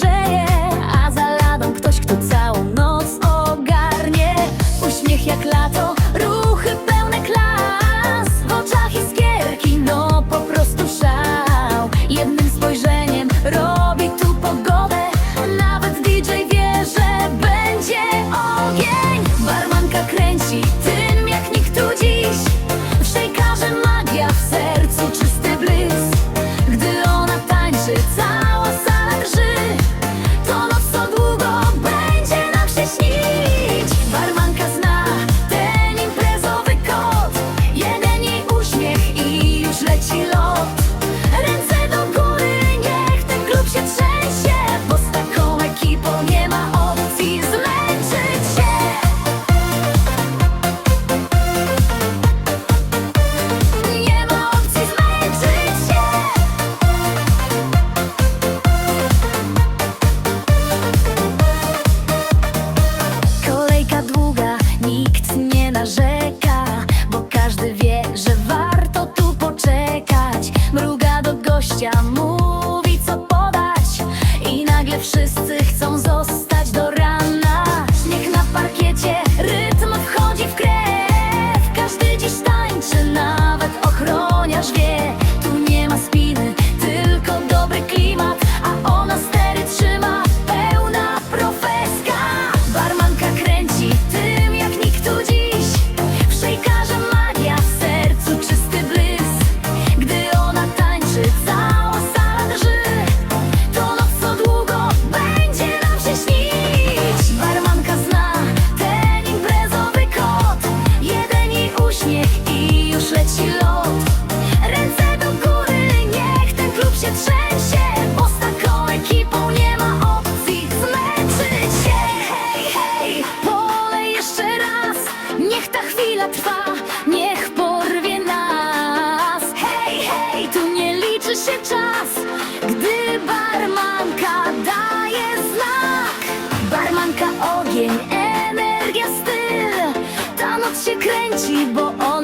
grzeje A za ladą ktoś, kto całą noc ogarnie. Uśmiech jak lato, ruchy pełne klas. W oczach iskierki, no po prostu szał. Jednym spojrzeniem robi tu pogodę. Nawet DJ wie, że będzie ogień. Barman nikt nie narzeka. się czas, gdy barmanka daje znak. Barmanka ogień, energia, styl. Ta noc się kręci, bo on